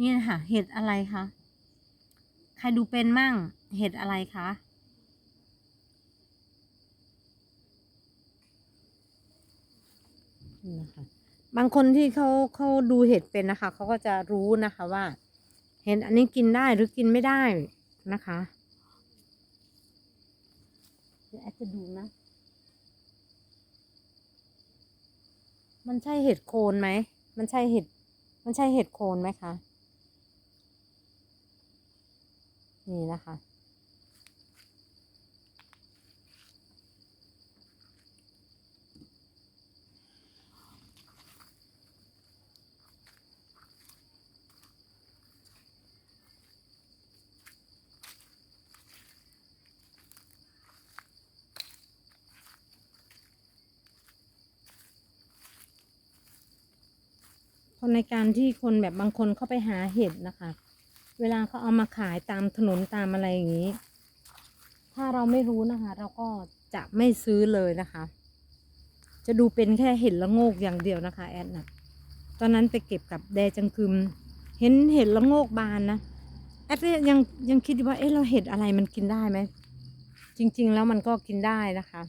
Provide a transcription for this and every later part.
นี่นะคะเห็ดอะไรคะ ใครดูเป็นมั่ง เห็ดอะไรคะ นะคะบางคนที่เขาเขาดูเห็ดเป็นนะคะ เขาก็จะรู้นะคะว่า เห็ดอันนี้กินได้หรือกินไม่ได้นะคะเดี๋ยวแอดจะดูนะ มันใช่เห็ดโคนไหม มันใช่เห็ด มันใช่เห็ดโคนไหมคะ นี่นะคะเพราะในการที่คนแบบบางคนเข้าไปหาเห็ดนะคะ เวลาเขาเอามาขายตามถนนตามอะไรอย่างนี้ ถ้าเราไม่รู้นะคะ เราก็จะไม่ซื้อเลยนะคะ จะดูเป็นแค่เห็ดละโงกอย่างเดียวนะคะแอดนะตอนนั้นไปเก็บกับแดจังกึมเห็นเห็ดละโงกบานนะแอดยังยังคิดว่าเอ๊ะเราเห็ดอะไรมันกินได้ไหมจริง ๆ แล้วมันก็กินได้นะคะ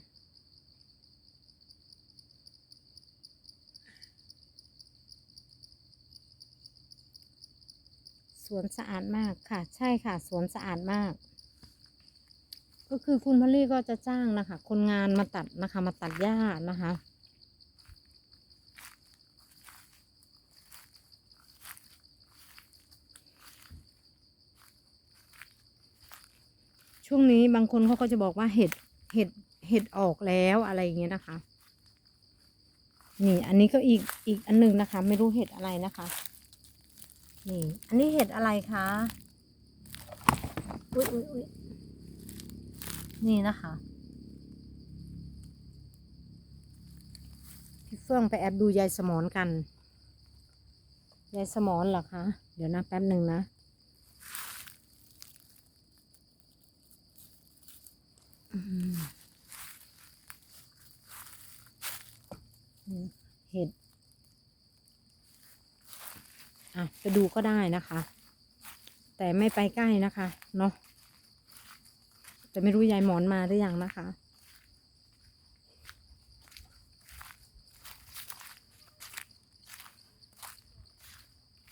วนสะอาดมากค่ะ ใช่ค่ะ สวนสะอาดมาก ก็คือคุณพอลลี่ก็จะจ้างนะคะ คนงานมาตัดนะคะ มาตัดหญ้านะคะช่วงนี้บางคนเขาก็จะบอกว่าเห็ดเห็ดเห็ดออกแล้วอะไรอย่างเงี้ยนะคะ นี่อันนี้ก็อีกอีกอันหนึ่งนะคะ ไม่รู้เห็ดอะไรนะคะ นี่ อันนี้เห็ดอะไรคะ อุ้ยอุ้ยอุ้ยนี่นะคะ พี่เฟื่องไปแอบดูยายสมอนกัน ยายสมอนเหรอคะ เดี๋ยวนะแป๊บหนึ่งนะ เห็ด อะไปดูก็ได้นะคะ แต่ไม่ไปใกล้นะคะเนาะแต่ไม่รู้ยายหมอนมาหรือยังนะคะ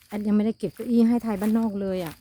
แอดยังไม่ได้เก็บเก้าอี้ให้ไทยบ้านนอกเลยอะ่ะ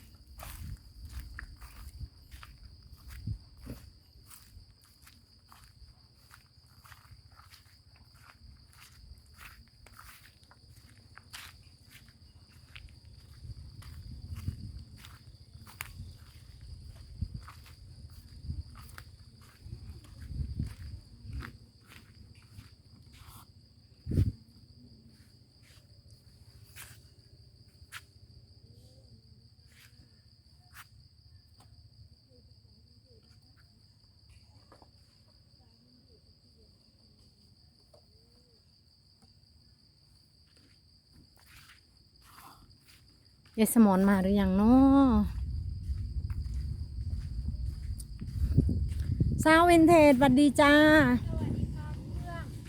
ยายสมอนมาหรือยังเนาะสาววินเทจสวัสดีจ้า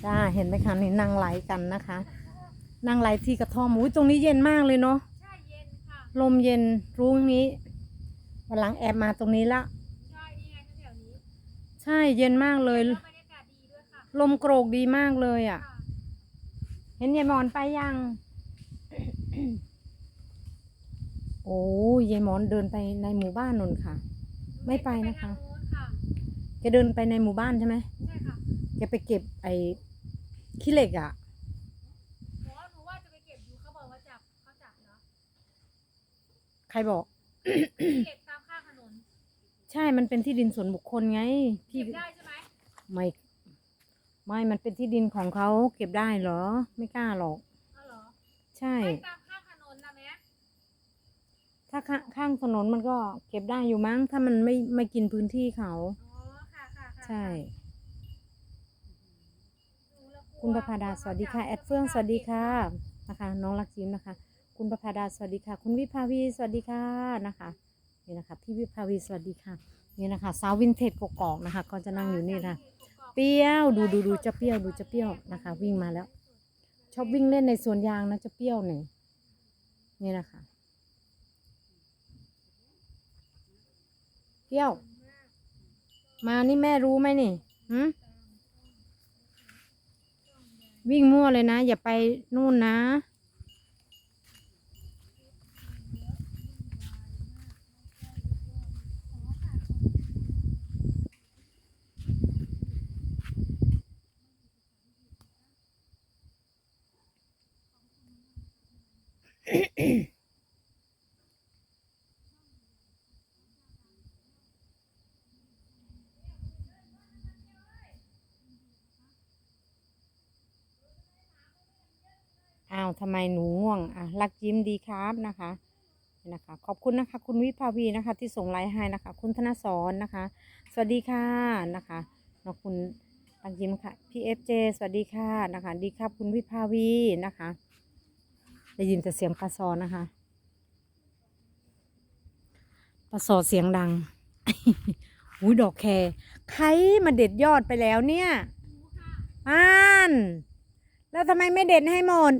จ้าเห็นไหมคะนี่นั่งไลฟ์กันนะคะ นั่งไลฟ์ที่กระท่อมอุ้ยตรงนี้เย็นมากเลยเนาะใช่เย็นค่ะลมเย็นรู้อย่างนี้วันหลังแอบมาตรงนี้ละใช่นี่ไงแถวๆนี้ใช่เย็นมากเลยแล้วบรรยากาศดีด้วยค่ะลมโกรกดีมากเลยอะ่ะค่ะ เห็นยายหมอนไปยังโอ้ยยายหมอนเดินไปในหมู่บ้านนนค่ะ ไม่ไปนะคะทางโน้นค่ะแกเดินไปในหมู่บ้านใช่ไหมใช่ค่ะแกไปเก็บไอ้ขี้เหล็กอะ่ะหนูว่าหนูว่าจะไปเก็บอยู่เขาบอกว่าจับเขาจับเนาะใครบอก เก็บตามข้างถนนใช่มันเป็นที่ดินส่วนบุคคลไงพี่เก็บได้ใช่ไหมไม่ไม่มันเป็นที่ดินของเขาเก็บได้เหรอ ไม่กล้าหรอก อ๋อเหรอใช่ ไม่ตามข้างถนนนะแม่ ถ้าข้าข้างถนนมันก็เก็บได้อยู่มั้ง ถ้ามันไม่ไม่กินพื้นที่เขา อ๋อค่ะค่ะค่ะใช่หนูละกลัวคุณประภาดาสวัสดีค่ะ แอดเฟื่องสวัสดีค่ะนะคะ น้องรักยิ้มนะคะ คุณประภาดาสวัสดีค่ะ คุณวิภาวีสวัสดีค่ะนะคะนี่นะคะพี่วิภาวีสวัสดีค่ะนี่นะคะสาววินเทจกกอกนะคะ ก็จะนั่งอยู่นี่นะเปรี้ยวดูดูดูจะเปรี้ยวดูจะเปรี้ยวนะคะ วิ่งมาแล้ว ชอบวิ่งเล่นในสวนยางนะจะเปรี้ยวหน่อยนี่นะคะ เกี้ยว มานี่แม่รู้ไหมนี่หืวิ่งมั่วเลยนะ อย่าไปนู่นนะ อ้าวทำไมหนูง่วงอะรักยิ้มดีครับนะคะนะคะขอบคุณนะคะ คุณวิภาวีนะคะ ที่ส่งไลน์ให้นะคะ คุณธนสอนนะคะ สวัสดีค่ะนะคะขอบคุณรักยิ้มค่ะพี่เอฟเจสวัสดีค่ะนะคะ ดีครับคุณวิภาวีนะคะ ได้ยินแต่เสียงปลาซอนะคะปลาซอเสียงดังอุ้ยดอกแครใครมาเด็ดยอดไปแล้วเนี่ยอ่าน แล้วทำไมไม่เด็ดให้หมด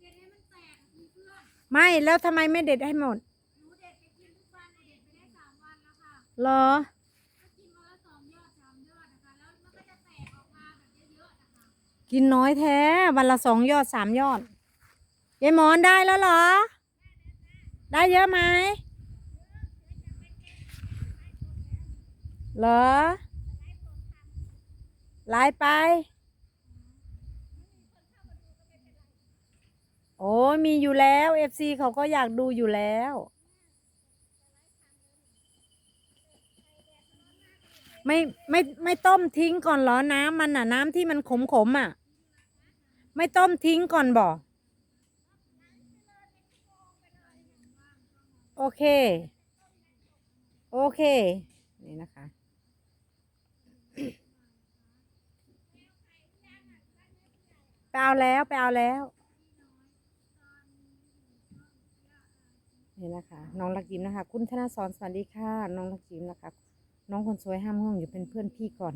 เด็ดให้มันแตกมีเพื่อน ไม่แล้วทำไมไม่เด็ดให้หมดหนูเด็ดไปกินทุกวันหนูเด็ดไปได้สามวันแล้วค่ะเหรอ ก็กินวันละสองยอดสามยอดนะคะ แล้วมันก็จะแตกออกมาแบบเยอะๆนะคะ กินน้อยแท้ วันละสองยอดสามยอดยายหมอนได้แล้วเหรอ ได้เยอะไหมเหรอไลฟ์ไป อ้ยมีอยู่แล้วเอฟซีเขาก็อยากดูอยู่แล้ว ไม่ไม่ไม่ต้มทิ้งก่อนเหรอน้ำมันอะ น้ำที่มันขมขมๆอะ ไม่ต้มทิ้งก่อนบ่โอเค โอเค นี่นะคะ ไปเอาแล้ว ไปเอาแล้ว นี่นะคะ น้องลักยิ้มนะคะ คุณธนาสอนสวัสดีค่ะ น้องลักยิ้มนะคะ น้องคนสวยห้ามห้องอยู่เป็นเพื่อนพี่ก่อน